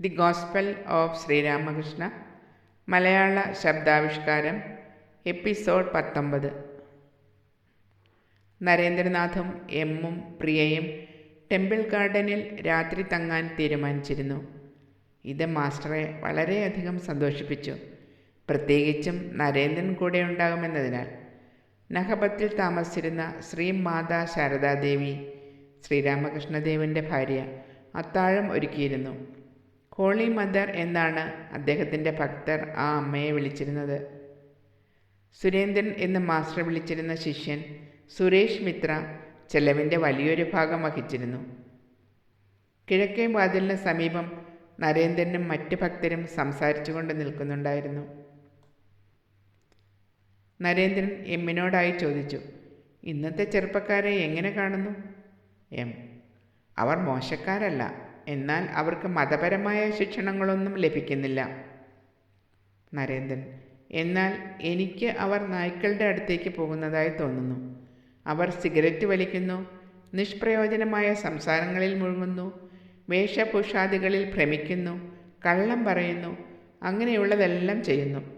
The gospel of Sri Ramakrishna Malayala ശബ്ദാവിഷ്കാരം episode പത്തൊമ്പത്. നരേന്ദ്രനാഥും എമ്മും പ്രിയയും temple ഗാർഡനിൽ രാത്രി തങ്ങാൻ തീരുമാനിച്ചിരുന്നു. ഇത് മാസ്റ്ററെ വളരെയധികം സന്തോഷിപ്പിച്ചു. പ്രത്യേകിച്ചും നരേന്ദ്രൻ കൂടെ ഉണ്ടാകുമെന്നതിനാൽ. നഹബത്തിൽ താമസിച്ചിരുന്ന ശ്രീ മാതാ ശാരദാദേവി ശ്രീരാമകൃഷ്ണദേവന്റെ ഭാര്യ അത്താഴം ഒരുക്കിയിരുന്നു. ഹോളി മദർ എന്നാണ് അദ്ദേഹത്തിന്റെ ഭക്തർ ആ അമ്മയെ വിളിച്ചിരുന്നത്. സുരേന്ദ്രൻ എന്ന് മാസ്റ്റർ വിളിച്ചിരുന്ന ശിഷ്യൻ സുരേഷ് മിത്ര ചെലവിന്റെ വലിയൊരു ഭാഗം വഹിച്ചിരുന്നു. കിഴക്കേ വാതിലിന് സമീപം നരേന്ദ്രനും മറ്റ് ഭക്തരും സംസാരിച്ചുകൊണ്ട് നിൽക്കുന്നുണ്ടായിരുന്നു. നരേന്ദ്രൻ എമ്മിനോടായി ചോദിച്ചു ഇന്നത്തെ ചെറുപ്പക്കാരെ എങ്ങനെ കാണുന്നു? എം അവർ മോശക്കാരല്ല. എന്നാൽ അവർക്ക് മതപരമായ ശിക്ഷണങ്ങളൊന്നും ലഭിക്കുന്നില്ല. നരേന്ദ്രൻ എന്നാൽ എനിക്ക് അവർ നായ്ക്കളുടെ അടുത്തേക്ക് പോകുന്നതായി തോന്നുന്നു. അവർ സിഗരറ്റ് വലിക്കുന്നു നിഷ്പ്രയോജനമായ സംസാരങ്ങളിൽ മുഴുകുന്നു വേഷഭൂഷാദികളിൽ ഭ്രമിക്കുന്നു കള്ളം പറയുന്നു അങ്ങനെയുള്ളതെല്ലാം ചെയ്യുന്നു.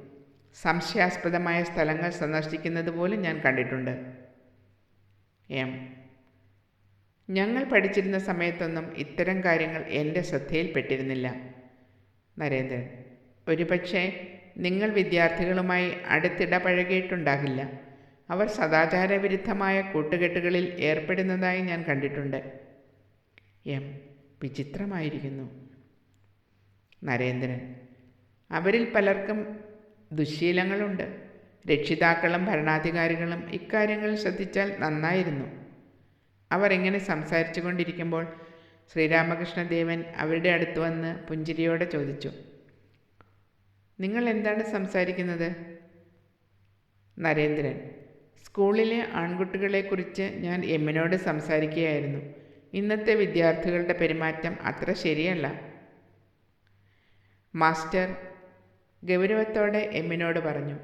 സംശയാസ്പദമായ സ്ഥലങ്ങൾ സന്ദർശിക്കുന്നത് പോലും ഞാൻ കണ്ടിട്ടുണ്ട്. എം. ഞങ്ങൾ പഠിച്ചിരുന്ന സമയത്തൊന്നും ഇത്തരം കാര്യങ്ങൾ എന്റെ ശ്രദ്ധയിൽപ്പെട്ടിരുന്നില്ല. നരേന്ദ്രൻ ഒരുപക്ഷെ നിങ്ങൾ വിദ്യാർത്ഥികളുമായി അടുത്തിടപഴകിയിട്ടുണ്ടാകില്ല. അവർ സദാചാരവിരുദ്ധമായ കൂട്ടുകെട്ടുകളിൽ ഏർപ്പെടുന്നതായി ഞാൻ കണ്ടിട്ടുണ്ട്. എം വിചിത്രമായിരിക്കുന്നു. നരേന്ദ്രൻ അവരിൽ പലർക്കും ദുശ്ശീലങ്ങളുണ്ട് രക്ഷിതാക്കളും ഭരണാധികാരികളും ഇക്കാര്യങ്ങൾ ശ്രദ്ധിച്ചാൽ നന്നായിരുന്നു. അവർ ഇങ്ങനെ സംസാരിച്ചു കൊണ്ടിരിക്കുമ്പോൾ ശ്രീരാമകൃഷ്ണദേവൻ അവരുടെ അടുത്ത് വന്ന് പുഞ്ചിരിയോടെ ചോദിച്ചു നിങ്ങൾ എന്താണ് സംസാരിക്കുന്നത്? നരേന്ദ്രൻ സ്കൂളിലെ ആൺകുട്ടികളെക്കുറിച്ച് ഞാൻ എമ്മിനോട് സംസാരിക്കുകയായിരുന്നു. ഇന്നത്തെ വിദ്യാർത്ഥികളുടെ പെരുമാറ്റം അത്ര ശരിയല്ല. മാസ്റ്റർ ഗൗരവത്തോടെ എമ്മിനോട് പറഞ്ഞു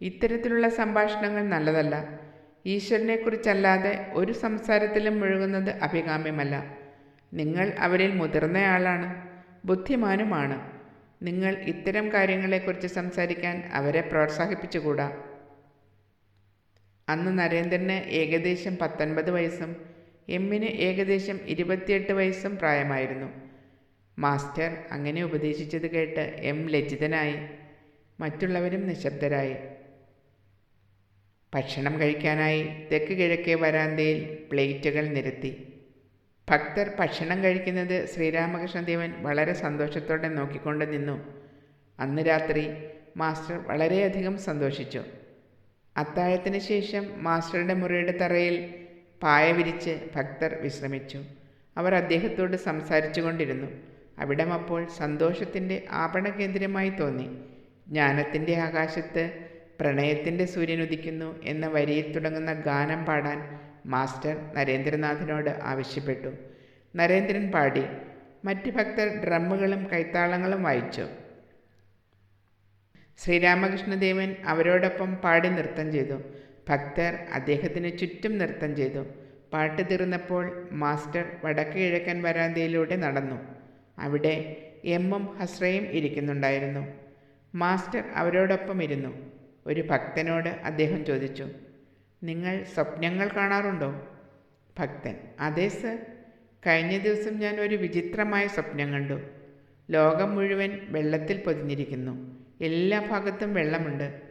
ഇത്തരത്തിലുള്ള സംഭാഷണങ്ങൾ നല്ലതല്ല. ഈശ്വരനെക്കുറിച്ചല്ലാതെ ഒരു സംസാരത്തിലും മുഴുകുന്നത് അഭികാമ്യമല്ല. നിങ്ങൾ അവരിൽ മുതിർന്നയാളാണ് ബുദ്ധിമാനുമാണ്. നിങ്ങൾ ഇത്തരം കാര്യങ്ങളെക്കുറിച്ച് സംസാരിക്കാൻ അവരെ പ്രോത്സാഹിപ്പിച്ചുകൂടാ? അന്ന് നരേന്ദ്രന് ഏകദേശം പത്തൊൻപത് വയസ്സും എമ്മിന് ഏകദേശം ഇരുപത്തിയെട്ട് വയസ്സും പ്രായമായിരുന്നു. മാസ്റ്റർ അങ്ങനെ ഉപദേശിച്ചത് കേട്ട് എം ലജ്ജിതനായി. മറ്റുള്ളവരും നിശബ്ദരായി. ഭക്ഷണം കഴിക്കാനായി തെക്ക് കിഴക്കേ വരാന്തയിൽ പ്ലേറ്റുകൾ നിരത്തി. ഭക്തർ ഭക്ഷണം കഴിക്കുന്നത് ശ്രീരാമകൃഷ്ണദേവൻ വളരെ സന്തോഷത്തോടെ നോക്കിക്കൊണ്ട് നിന്നു. അന്ന് രാത്രി മാസ്റ്റർ വളരെയധികം സന്തോഷിച്ചു. അത്താഴത്തിന് ശേഷം മാസ്റ്ററുടെ മുറിയുടെ തറയിൽ പായ വിരിച്ച് ഭക്തർ വിശ്രമിച്ചു. അവർ അദ്ദേഹത്തോട് സംസാരിച്ചു കൊണ്ടിരുന്നു. അവിടം അപ്പോൾ സന്തോഷത്തിന്റെ ആപണകേന്ദ്രമായി തോന്നി. ജ്ഞാനത്തിന്റെ ആകാശത്ത് പ്രണയത്തിന്റെ സൂര്യൻ ഉദിക്കുന്നു എന്ന വരിയിൽ തുടങ്ങുന്ന ഗാനം പാടാൻ മാസ്റ്റർ നരേന്ദ്രനാഥിനോട് ആവശ്യപ്പെട്ടു. നരേന്ദ്രൻ പാടി. മറ്റ് ഭക്തർ ഡ്രമ്മുകളും കൈത്താളങ്ങളും വായിച്ചു. ശ്രീരാമകൃഷ്ണദേവൻ അവരോടൊപ്പം പാടി നൃത്തം ചെയ്തു. ഭക്തർ അദ്ദേഹത്തിന് ചുറ്റും നൃത്തം ചെയ്തു. പാട്ട് തീർന്നപ്പോൾ മാസ്റ്റർ വടക്ക് കിഴക്കൻ വരാന്തയിലൂടെ നടന്നു. അവിടെ എമ്മും ഹസ്രയും ഇരിക്കുന്നുണ്ടായിരുന്നു. മാസ്റ്റർ അവരോടൊപ്പം ഇരുന്നു. ഒരു ഭക്തനോട് അദ്ദേഹം ചോദിച്ചു നിങ്ങൾ സ്വപ്നങ്ങൾ കാണാറുണ്ടോ? ഭക്തൻ. അതെ സർ. കഴിഞ്ഞ ദിവസം ഞാൻ ഒരു വിചിത്രമായ സ്വപ്നം കണ്ടു. ലോകം മുഴുവൻ വെള്ളത്തിൽ പൊതിഞ്ഞിരിക്കുന്നു. എല്ലാ ഭാഗത്തും വെള്ളമുണ്ട്.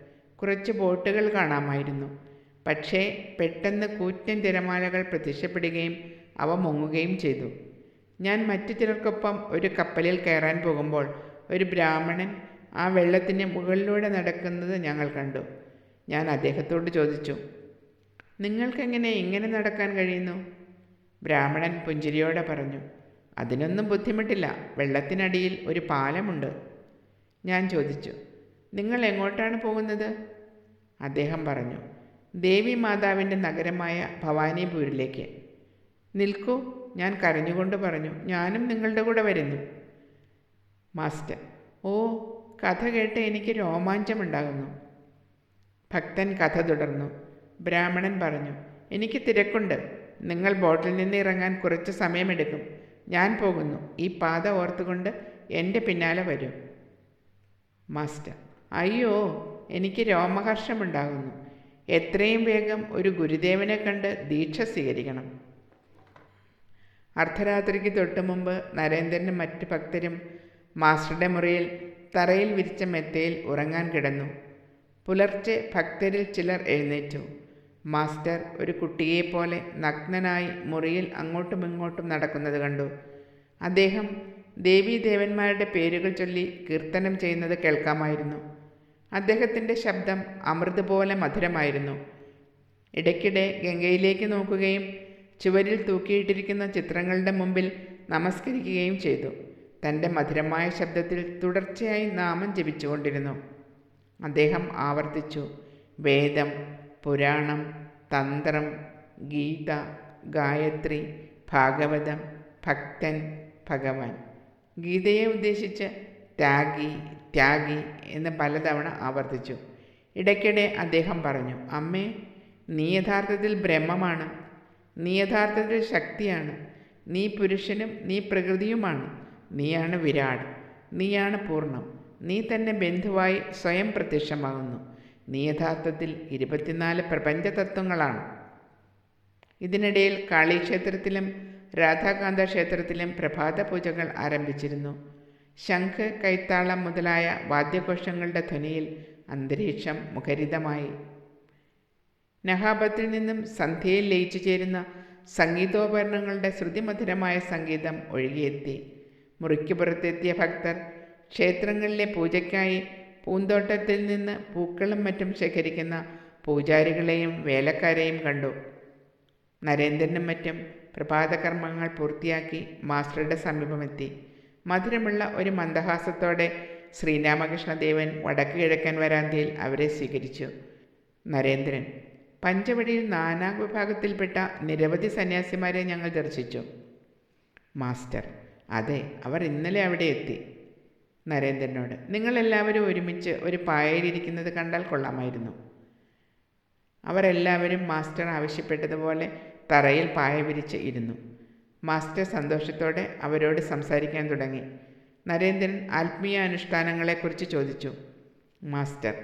കുറച്ച് ബോട്ടുകൾ കാണാമായിരുന്നു. പക്ഷേ പെട്ടെന്ന് കൂറ്റൻ തിരമാലകൾ പ്രത്യക്ഷപ്പെടുകയും അവ മുങ്ങുകയും ചെയ്തു. ഞാൻ മറ്റു ചിലർക്കൊപ്പം ഒരു കപ്പലിൽ കയറാൻ പോകുമ്പോൾ ഒരു ബ്രാഹ്മണൻ ആ വെള്ളത്തിന് മുകളിലൂടെ നടക്കുന്നത് ഞങ്ങൾ കണ്ടു. ഞാൻ അദ്ദേഹത്തോട് ചോദിച്ചു നിങ്ങൾക്കെങ്ങനെ ഇങ്ങനെ നടക്കാൻ കഴിയുന്നു? ബ്രാഹ്മണൻ പുഞ്ചിരിയോടെ പറഞ്ഞു അതിനൊന്നും ബുദ്ധിമുട്ടില്ല. വെള്ളത്തിനടിയിൽ ഒരു പാലമുണ്ട്. ഞാൻ ചോദിച്ചു നിങ്ങൾ എങ്ങോട്ടാണ് പോകുന്നത്? അദ്ദേഹം പറഞ്ഞു ദേവി മാതാവിന്റെ നഗരമായ ഭവാനിപൂരിലേക്ക്. നിൽക്കൂ ഞാൻ കരഞ്ഞുകൊണ്ട് പറഞ്ഞു ഞാനും നിങ്ങളുടെ കൂടെ വരുന്നു. മാസ്റ്റർ ഓ കഥ കേട്ട് എനിക്ക് രോമാഞ്ചമുണ്ടാകുന്നു. ഭക്തൻ കഥ തുടർന്നു. ബ്രാഹ്മണൻ പറഞ്ഞു എനിക്ക് തിരക്കുണ്ട്. നിങ്ങൾ ബോട്ടിൽ നിന്ന് ഇറങ്ങാൻ കുറച്ച് സമയമെടുക്കും. ഞാൻ പോകുന്നു. ഈ പാത ഓർത്തുകൊണ്ട് എന്റെ പിന്നാലെ വരും. മാസ്റ്റർ അയ്യോ എനിക്ക് രോമഹർഷമുണ്ടാകുന്നു. എത്രയും വേഗം ഒരു ഗുരുദേവനെ കണ്ട് ദീക്ഷ സ്വീകരിക്കണം. അർദ്ധരാത്രിക്ക് തൊട്ടു മുമ്പ് നരേന്ദ്രനും മറ്റ് ഭക്തരും മാസ്റ്ററുടെ മുറിയിൽ തറയിൽ വിരിച്ച മെത്തയിൽ ഉറങ്ങാൻ കിടന്നു. പുലർച്ചെ ഭക്തരിൽ ചിലർ എഴുന്നേറ്റു. മാസ്റ്റർ ഒരു കുട്ടിയെപ്പോലെ നഗ്നനായി മുറിയിൽ അങ്ങോട്ടും ഇങ്ങോട്ടും നടക്കുന്നത് കണ്ടു. അദ്ദേഹം ദേവീദേവന്മാരുടെ പേരുകൾ ചൊല്ലി കീർത്തനം ചെയ്യുന്നത് കേൾക്കാമായിരുന്നു. അദ്ദേഹത്തിന്റെ ശബ്ദം അമൃത് പോലെ മധുരമായിരുന്നു. ഇടയ്ക്കിടെ ഗംഗയിലേക്ക് നോക്കുകയും ചുവരിൽ തൂക്കിയിട്ടിരിക്കുന്ന ചിത്രങ്ങളുടെ മുമ്പിൽ നമസ്കരിക്കുകയും ചെയ്തു. തന്റെ മധുരമായ ശബ്ദത്തിൽ തുടർച്ചയായി നാമം ജപിച്ചുകൊണ്ടിരുന്നു. അദ്ദേഹം ആവർത്തിച്ചു. വേദം പുരാണം തന്ത്രം ഗീത ഗായത്രി ഭാഗവതം ഭക്തൻ ഭഗവാൻ. ഗീതയെ ഉദ്ദേശിച്ച് ത്യാഗി ത്യാഗി എന്ന് പലതവണ ആവർത്തിച്ചു. ഇടയ്ക്കിടെ അദ്ദേഹം പറഞ്ഞു അമ്മേ നീ യഥാർത്ഥത്തിൽ ബ്രഹ്മമാണ്. നീ യഥാർത്ഥത്തിൽ ശക്തിയാണ്. നീ പുരുഷനും നീ പ്രകൃതിയുമാണ്. നീയാണ് വിരാട്. നീയാണ് പൂർണം. നീ തന്നെ ബന്ധുവായി സ്വയം പ്രത്യക്ഷമാകുന്നു. നീ യഥാർത്ഥത്തിൽ ഇരുപത്തിനാല് പ്രപഞ്ചതത്വങ്ങളാണ്. ഇതിനിടയിൽ കാളീക്ഷേത്രത്തിലും രാധാകാന്ത ക്ഷേത്രത്തിലും പ്രഭാത പൂജകൾ ആരംഭിച്ചിരുന്നു. ശംഖ് കൈത്താളം മുതലായ വാദ്യഘോഷങ്ങളുടെ ധ്വനിയിൽ അന്തരീക്ഷം മുഖരിതമായി. നഹാബത്തിൽ നിന്നും സന്ധ്യയിൽ ലയിച്ചു ചേരുന്ന സംഗീതോപകരണങ്ങളുടെ ശ്രുതിമധുരമായ സംഗീതം ഒഴുകിയെത്തി. മുറിക്ക് പുറത്തെത്തിയ ഭക്തർ ക്ഷേത്രങ്ങളിലെ പൂജയ്ക്കായി പൂന്തോട്ടത്തിൽ നിന്ന് പൂക്കളും മറ്റും ശേഖരിക്കുന്ന പൂജാരികളെയും വേലക്കാരെയും കണ്ടു. നരേന്ദ്രനും മറ്റും പ്രഭാതകർമ്മങ്ങൾ പൂർത്തിയാക്കി മാസ്റ്ററുടെ സമീപമെത്തി. മധുരമുള്ള ഒരു മന്ദഹാസത്തോടെ ശ്രീരാമകൃഷ്ണദേവൻ വടക്ക് കിഴക്കൻ വരാന്തയിൽ അവരെ സ്വീകരിച്ചു. നരേന്ദ്രൻ പഞ്ചവടിയിൽ നാനാ വിഭാഗത്തിൽപ്പെട്ട നിരവധി സന്യാസിമാരെ ഞങ്ങൾ ദർശിച്ചു. മാസ്റ്റർ അതെ അവർ ഇന്നലെ അവിടെ എത്തി നരേന്ദ്രനോട്. നിങ്ങളെല്ലാവരും ഒരുമിച്ച് ഒരു പായയിലിരിക്കുന്നത് കണ്ടാൽ കൊള്ളാമായിരുന്നു. അവരെല്ലാവരും മാസ്റ്റർ ആവശ്യപ്പെട്ടതുപോലെ തറയിൽ പായ വിരിച്ച് ഇരുന്നു. മാസ്റ്റർ സന്തോഷത്തോടെ അവരോട് സംസാരിക്കാൻ തുടങ്ങി. നരേന്ദ്രൻ ആത്മീയ അനുഷ്ഠാനങ്ങളെക്കുറിച്ച് ചോദിച്ചു. മാസ്റ്റർ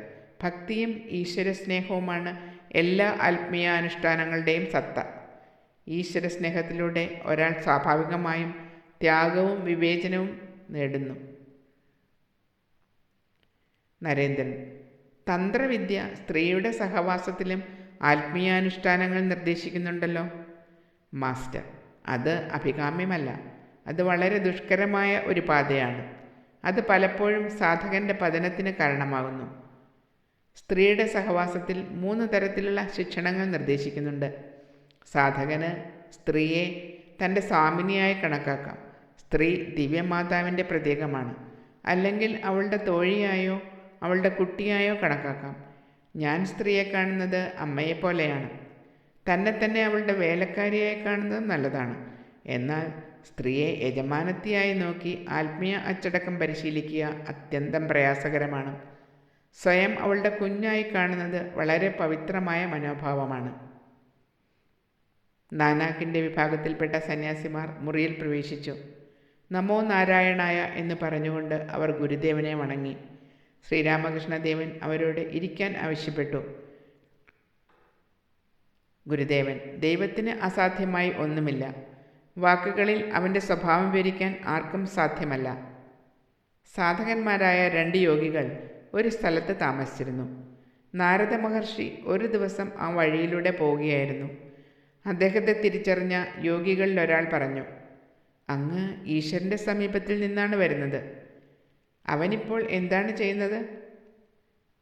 ഭക്തിയും ഈശ്വരസ്നേഹവുമാണ് എല്ലാ ആത്മീയ അനുഷ്ഠാനങ്ങളുടെയും സത്ത. ഈശ്വരസ്നേഹത്തിലൂടെ ഒരാൾ സ്വാഭാവികമായും ത്യാഗവും വിവേചനവും നേടുന്നു. നരേന്ദ്രൻ തന്ത്രവിദ്യ സ്ത്രീയുടെ സഹവാസത്തിലും ആത്മീയാനുഷ്ഠാനങ്ങൾ നിർദ്ദേശിക്കുന്നുണ്ടല്ലോ. മാസ്റ്റർ അത് അഭികാമ്യമല്ല. അത് വളരെ ദുഷ്കരമായ ഒരു പാതയാണ്. അത് പലപ്പോഴും സാധകന്റെ പതനത്തിന് കാരണമാകുന്നു. സ്ത്രീയുടെ സഹവാസത്തിൽ മൂന്ന് തരത്തിലുള്ള ശിക്ഷണങ്ങൾ നിർദ്ദേശിക്കുന്നുണ്ട്. സാധകന് സ്ത്രീയെ തന്റെ സ്വാമിനിയായി കണക്കാക്കാം. സ്ത്രീ ദിവ്യമാതാവിന്റെ പ്രതീകമാണ്. അല്ലെങ്കിൽ അവളുടെ തോഴിയായോ അവളുടെ കുട്ടിയായോ കണക്കാക്കാം. ഞാൻ സ്ത്രീയെ കാണുന്നത് അമ്മയെപ്പോലെയാണ് തന്നെ തന്നെ അവളുടെ വേലക്കാരിയായി കാണുന്നത് നല്ലതാണ്. എന്നാൽ സ്ത്രീയെ യജമാനത്തിയായി നോക്കി ആത്മീയ അച്ചടക്കം പരിശീലിക്കുക അത്യന്തം പ്രയാസകരമാണ്. സ്വയം അവളുടെ കുഞ്ഞായി കാണുന്നത് വളരെ പവിത്രമായ മനോഭാവമാണ്. നാനാക്കിന്റെ വിഭാഗത്തിൽപ്പെട്ട സന്യാസിമാർ മുറിയിൽ പ്രവേശിച്ചു. നമോ നാരായണായ എന്ന് പറഞ്ഞുകൊണ്ട് അവർ ഗുരുദേവനെ വണങ്ങി. ശ്രീരാമകൃഷ്ണദേവൻ അവരോട് ഇരിക്കാൻ ആവശ്യപ്പെട്ടു. ഗുരുദേവൻ ദൈവത്തിന് അസാധ്യമായി ഒന്നുമില്ല. വാക്കുകളിൽ അവന്റെ സ്വഭാവം വിവരിക്കാൻ ആർക്കും സാധ്യമല്ല. സാധകന്മാരായ രണ്ട് യോഗികൾ ഒരു സ്ഥലത്ത് താമസിച്ചിരുന്നു. നാരദ മഹർഷി ഒരു ദിവസം ആ വഴിയിലൂടെ പോവുകയായിരുന്നു. അദ്ദേഹത്തെ തിരിച്ചറിഞ്ഞ യോഗികളിലൊരാൾ പറഞ്ഞു അങ്ങ് ഈശ്വരന്റെ സമീപത്തിൽ നിന്നാണ് വരുന്നത്. അവനിപ്പോൾ എന്താണ് ചെയ്യുന്നത്?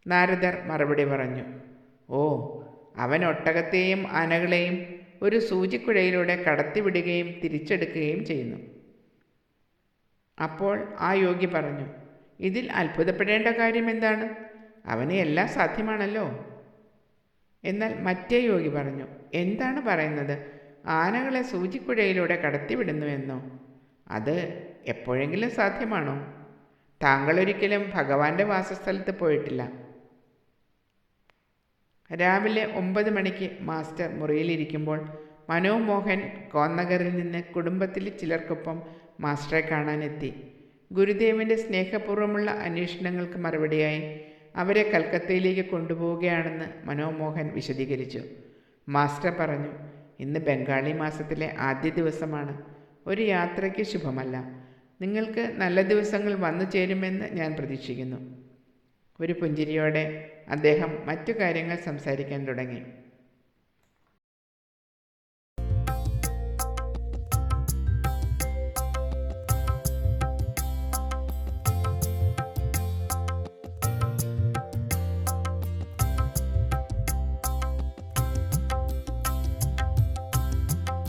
നാരദർ മറുപടി പറഞ്ഞു ഓ അവൻ ഒട്ടകത്തെയും ആനകളെയും ഒരു സൂചിക്കുഴയിലൂടെ കടത്തിവിടുകയും തിരിച്ചെടുക്കുകയും ചെയ്യുന്നു. അപ്പോൾ ആ യോഗി പറഞ്ഞു ഇതിൽ അത്ഭുതപ്പെടേണ്ട കാര്യം എന്താണ്? അവന് എല്ലാം സാധ്യമാണല്ലോ. എന്നാൽ മറ്റേ യോഗി പറഞ്ഞു എന്താണ് പറയുന്നത്? ആനകളെ സൂചിക്കുഴയിലൂടെ കടത്തിവിടുന്നുവെന്നോ? അത് എപ്പോഴെങ്കിലും സാധ്യമാണോ? താങ്കൾ ഒരിക്കലും ഭഗവാന്റെ വാസസ്ഥലത്ത് പോയിട്ടില്ല. രാവിലെ ഒമ്പത് മണിക്ക് മാസ്റ്റർ മുറിയിലിരിക്കുമ്പോൾ മനോമോഹൻ കോന്നഗറിൽ നിന്ന് കുടുംബത്തിൽ ചിലർക്കൊപ്പം മാസ്റ്ററെ കാണാനെത്തി. ഗുരുദേവന്റെ സ്നേഹപൂർവമുള്ള അന്വേഷണങ്ങൾക്ക് മറുപടിയായി അവരെ കൽക്കത്തയിലേക്ക് കൊണ്ടുപോവുകയാണെന്ന് മനോമോഹൻ വിശദീകരിച്ചു. മാസ്റ്റർ പറഞ്ഞു ഇന്ന് ബംഗാളി മാസത്തിലെ ആദ്യ ദിവസമാണ്. ഒരു യാത്രയ്ക്ക് ശുഭമല്ല. നിങ്ങൾക്ക് നല്ല ദിവസങ്ങൾ വന്നു ചേരുമെന്ന് ഞാൻ പ്രതീക്ഷിക്കുന്നു. ഒരു പുഞ്ചിരിയോടെ അദ്ദേഹം മറ്റു കാര്യങ്ങൾ സംസാരിക്കാൻ തുടങ്ങി.